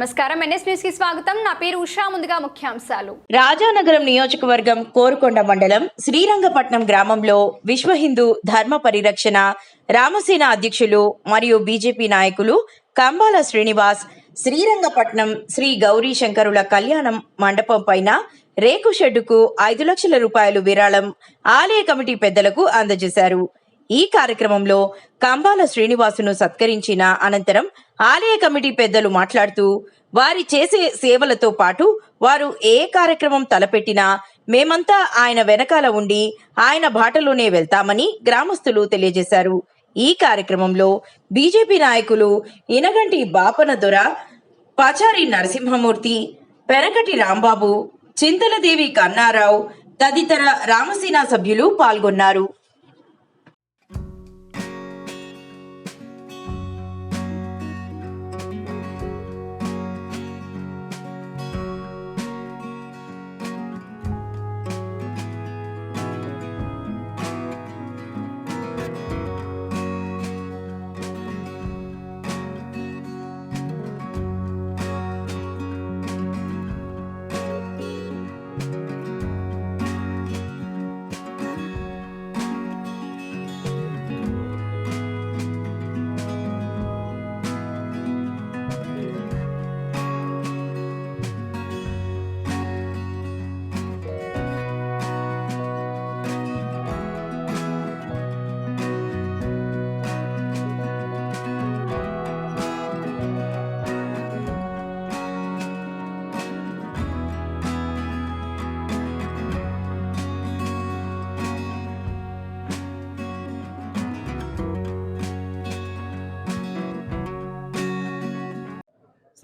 నమస్కారం. ఎన్ఎస్ న్యూస్కి స్వాగతం. నా పేరు ఉషా. ముందుగా ముఖ్యాంశాలు. రాజానగరం నియోజకవర్గం కోరుకొండ మండలం శ్రీరంగపట్నం గ్రామంలో విశ్వ హిందూ ధర్మ పరిరక్షణ రామసేన అధ్యక్షులు మరియు బీజేపీ నాయకులు కంబాల శ్రీనివాస్ శ్రీరంగపట్నం శ్రీ గౌరీ శంకరుల కళ్యాణం మండపం పైన రేకు షెడ్డుకు ఐదు లక్షల రూపాయలు విరాళం ఆలయ కమిటీ పెద్దలకు అందజేశారు. ఈ కార్యక్రమంలో కంబాల శ్రీనివాసును సత్కరించిన అనంతరం ఆలయ కమిటీ పెద్దలు మాట్లాడుతూ వారి చేసే సేవలతో పాటు వారు ఏ కార్యక్రమం తలపెట్టినా మేమంతా ఆయన వెనకాల ఉండి ఆయన బాటలోనే వెళ్తామని గ్రామస్తులు తెలియజేశారు. ఈ కార్యక్రమంలో బీజేపీ నాయకులు ఇనగంటి బాపన దొర పాచారి నరసింహమూర్తి పెరకటి రాంబాబు చింతలదేవి కన్నారావు తదితర రామసేన సభ్యులు పాల్గొన్నారు.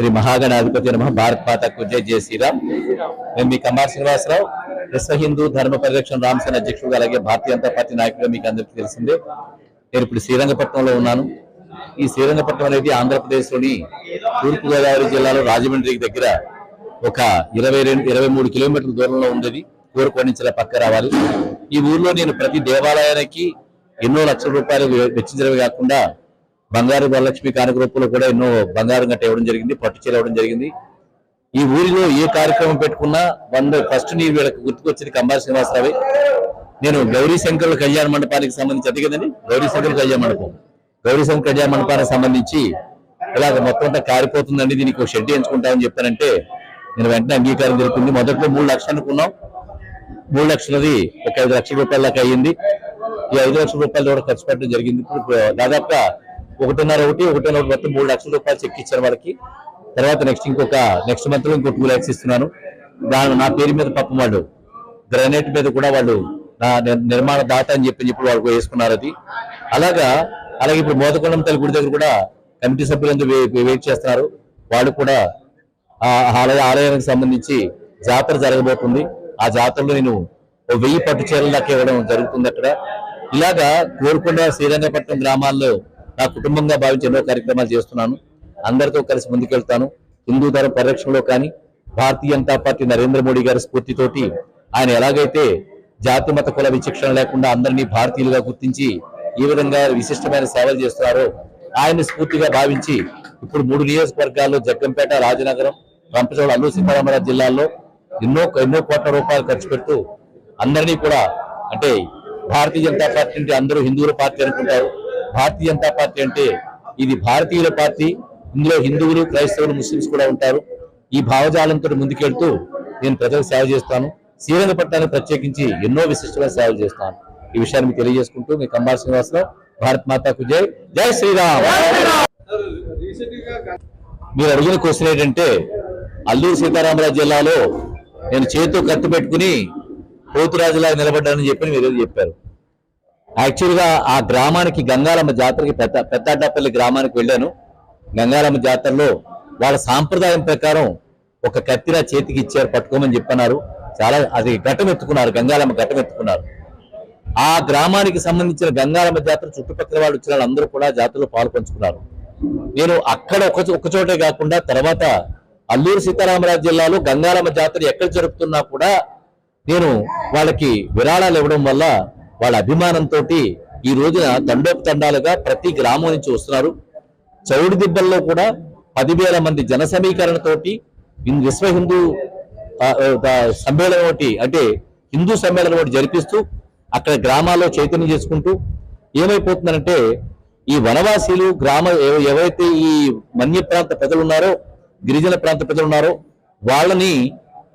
శ్రీ మహాగణాధిపతి నమ. భారత్ మాతకు జై జయ శ్రీరామ్. మేము మీ కమార్ శ్రీనివాసరావు. విశ్వ హిందూ ధర్మ పరిరక్షణ రామసేన అధ్యక్షుడు అలాగే భారతీయ జనతా పార్టీ నాయకుడు మీకు అందరికీ తెలిసిందే. నేను ఇప్పుడు శ్రీరంగపట్నంలో ఉన్నాను. ఈ శ్రీరంగపట్నం అనేది ఆంధ్రప్రదేశ్లోని తూర్పుగోదావరి జిల్లాలో రాజమండ్రికి దగ్గర ఒక ఇరవై రెండు ఇరవై మూడు కిలోమీటర్ల దూరంలో ఉండేది. కోరుకొండించల పక్క రావాలి. ఈ ఊర్లో నేను ప్రతి దేవాలయానికి ఎన్నో లక్షల రూపాయలు వెచ్చించడమే కాకుండా బంగారు వరలక్ష్మి కానుక రూపంలో కూడా ఎన్నో బంగారం గట్ట ఇవ్వడం జరిగింది పట్టు చీర ఇవ్వడం జరిగింది. ఈ ఊరిలో ఏ కార్యక్రమం పెట్టుకున్నా వంద ఫస్ట్ నీ వీళ్ళకి గుర్తుకొచ్చింది కంబాల శ్రీనివాసరావు. నేను గౌరీ శంకరుల కళ్యాణ మండపానికి సంబంధించి అదే కదండి? గౌరీ శంకరుల కళ్యాణ మండపం. గౌరీ శంకర్ కళ్యాణ మండపానికి సంబంధించి ఇలాగ మొత్తం అంతా కారిపోతుందండి. దీనికి ఒక షెడ్ ఎంచుకుంటామని చెప్పానంటే నేను వెంటనే అంగీకారం దొరికింది మొదట్లో మూడు లక్షలు అనుకున్నాం. మూడు లక్షలది ఒక ఐదు లక్షల రూపాయల దాకా అయ్యింది. ఈ ఐదు లక్షల రూపాయలు కూడా ఖర్చు పెట్టడం జరిగింది. ఇప్పుడు దాదాపుగా ఒకటిన్నర ఒకటి ఒకటిన్నర ఒకటి మొత్తం మూడు లక్షల రూపాయలు చెక్ ఇచ్చారు వాళ్ళకి. తర్వాత నెక్స్ట్ ఇంకొక నెక్స్ట్ మంత్లో ఇంకో టూ ల్యాక్స్ ఇస్తున్నాను. దాని నా పేరు మీద పాపం వాళ్ళు. గ్రానైట్ మీద కూడా వాళ్ళు నా నిర్మాణ దాత అని చెప్పి చెప్పి వాళ్ళు వేసుకున్నారు అది. అలాగా అలాగే ఇప్పుడు మోదకొండం తల్లి గుడి దగ్గర కూడా కమిటీ సభ్యులందరూ వెయిట్ చేస్తున్నారు. వాళ్ళు కూడా ఆలయ ఆలయానికి సంబంధించి జాతర జరగబోతుంది. ఆ జాతరలో నేను వెయ్యి పట్టు చీరలు దాకా ఇవ్వడం జరుగుతుంది అక్కడ. ఇలాగా కోరుకొండ శ్రీరంగపట్నం గ్రామాల్లో నా కుటుంబంగా భావించి ఎన్నో కార్యక్రమాలు చేస్తున్నాను. అందరితో కలిసి ముందుకెళ్తాను. హిందూ ధర్మ పరిరక్షణలో కానీ భారతీయ జనతా పార్టీ నరేంద్ర మోడీ గారి స్ఫూర్తితోటి ఆయన ఎలాగైతే జాతి మత కుల విచక్షణ లేకుండా అందరినీ భారతీయులుగా గుర్తించి ఈ విధంగా విశిష్టమైన సేవలు చేస్తున్నారో ఆయన స్ఫూర్తిగా భావించి ఇప్పుడు మూడు నియోజకవర్గాల్లో జగ్గంపేట రాజనగరం రంపచోడ అల్లూరు సీతారామరాజు జిల్లాల్లో ఎన్నో ఎన్నో కోట్ల రూపాయలు ఖర్చు పెడుతూ అందరినీ కూడా అంటే భారతీయ జనతా పార్టీ అంటే అందరూ హిందువుల పార్టీ అనుకుంటారు. భారతీయ జనతా పార్టీ అంటే ఇది భారతీయుల పార్టీ ఇందులో హిందువులు క్రైస్తవులు ముస్లింస్ కూడా ఉంటారు. ఈ భావజాలంతో ముందుకెళ్తూ నేను ప్రజలకు సేవ చేస్తాను. శ్రీరంగపట్నానికి ప్రత్యేకించి ఎన్నో విశిష్టమైన సేవలు చేస్తాను. ఈ విషయాన్ని మీకు తెలియజేసుకుంటూ మీ కంబాల శ్రీనివాసరావు భారత్ మాతాకు జై. జై శ్రీరామ్! మీరు అడిగిన క్వశ్చన్ ఏంటంటే అల్లూరు సీతారామరాజు జిల్లాలో నేను చేతితో కత్తి పెట్టుకుని పోతురాజులాగా నిలబడ్డానని చెప్పి మీరు చెప్పారు. యాక్చువల్గా ఆ గ్రామానికి గంగారమ్మ జాతరకి పెద్ద పెద్దాడపల్లి గ్రామానికి వెళ్ళాను. గంగారమ్మ జాతరలో వాళ్ళ సాంప్రదాయం ప్రకారం ఒక కత్తిరా చేతికి ఇచ్చారు పట్టుకోమని చెప్పన్నారు. చాలా అది ఘటం ఎత్తుకున్నారు గంగారమ్మ ఘటం ఎత్తుకున్నారు. ఆ గ్రామానికి సంబంధించిన గంగారమ్మ జాతర చుట్టుపక్కల వాళ్ళు వచ్చిన వాళ్ళందరూ కూడా జాతరలో పాలు పంచుకున్నారు నేను అక్కడ ఒక ఒకచోటే కాకుండా తర్వాత అల్లూరు సీతారామరాజు జిల్లాలో గంగారమ్మ జాతర ఎక్కడ జరుపుతున్నా కూడా నేను వాళ్ళకి విరాళాలు ఇవ్వడం వల్ల వాళ్ళ అభిమానంతో ఈ రోజున తండోపతండాలుగా ప్రతి గ్రామం నుంచి వస్తున్నారు. చౌడి దిబ్బల్లో కూడా పదివేల మంది జన సమీకరణతోటి విశ్వ హిందూ సమ్మేళనం ఒకటి అంటే హిందూ సమ్మేళనం ఒకటి జరిపిస్తూ అక్కడ గ్రామాల్లో చైతన్యం చేసుకుంటూ ఏమైపోతుందంటే ఈ వనవాసీలు గ్రామ ఎవరైతే ఈ మన్య ప్రాంత ప్రజలు ఉన్నారో గిరిజన ప్రాంత ప్రజలు ఉన్నారో వాళ్ళని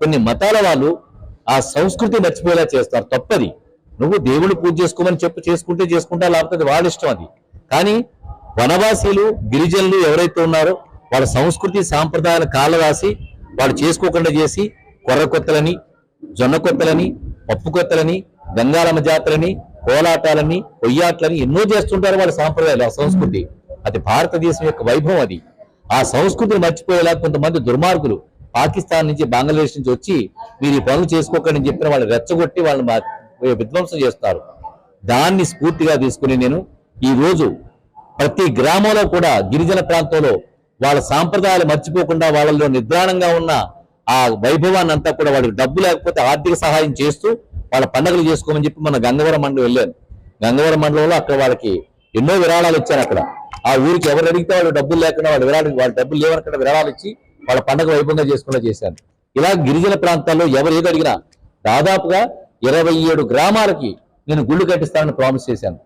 కొన్ని మతాల వాళ్ళు ఆ సంస్కృతి మర్చిపోయేలా చేస్తారు. తప్పది. నువ్వు దేవుడు పూజ చేసుకోమని చెప్పు చేసుకుంటే చేసుకుంటా లేకపోతే వాళ్ళ ఇష్టం అది. కానీ వనవాసీలు గిరిజనులు ఎవరైతే ఉన్నారో వాళ్ళ సంస్కృతి సాంప్రదాయాల కాళ్ళ రాసి వాళ్ళు చేసుకోకుండా చేసి కొర్ర కొత్తలని జొన్న కొత్తలని పప్పు కొత్తలని గంగారమ్మ జాతరని కోలాటాలని కొయ్యాట్లని ఎన్నో చేస్తుంటారు వాళ్ళ సాంప్రదాయాలు ఆ సంస్కృతి. అది భారతదేశం యొక్క వైభవం అది. ఆ సంస్కృతిని మర్చిపోయేలా కొంతమంది దుర్మార్గులు పాకిస్తాన్ నుంచి బంగ్లాదేశ్ నుంచి వచ్చి మీరు ఈ పనులు చేసుకోకండి అని చెప్పిన వాళ్ళు రెచ్చగొట్టి వాళ్ళని విధ్వంసం చేస్తారు. దాన్ని స్ఫూర్తిగా తీసుకుని నేను ఈ రోజు ప్రతి గ్రామంలో కూడా గిరిజన ప్రాంతంలో వాళ్ళ సాంప్రదాయాలు మర్చిపోకుండా వాళ్ళలో నిద్రాణంగా ఉన్న ఆ వైభవాన్ని అంతా కూడా వాళ్ళకి డబ్బు లేకపోతే ఆర్థిక సహాయం చేస్తూ వాళ్ళ పండుగలు చేసుకోమని చెప్పి మన గంగవరం మండలం వెళ్ళాను. గంగవరం మండలంలో అక్కడ వాళ్ళకి ఎన్నో విరాళాలు ఇచ్చారు అక్కడ. ఆ ఊరికి ఎవరు అడిగితే వాళ్ళు డబ్బులు లేకుండా వాళ్ళ విరాళాలు వాళ్ళ డబ్బులు లేవనక్కడ విరాళాలు ఇచ్చి వాళ్ళ పండుగ వైభవంగా చేసుకునేలా చేశాను ఇలా గిరిజన ప్రాంతాల్లో ఎవరు ఏది అడిగినా దాదాపుగా ఇరవై ఏడు గ్రామాలకి నేను గుళ్ళు కట్టిస్తానని ప్రామిస్ చేశాను.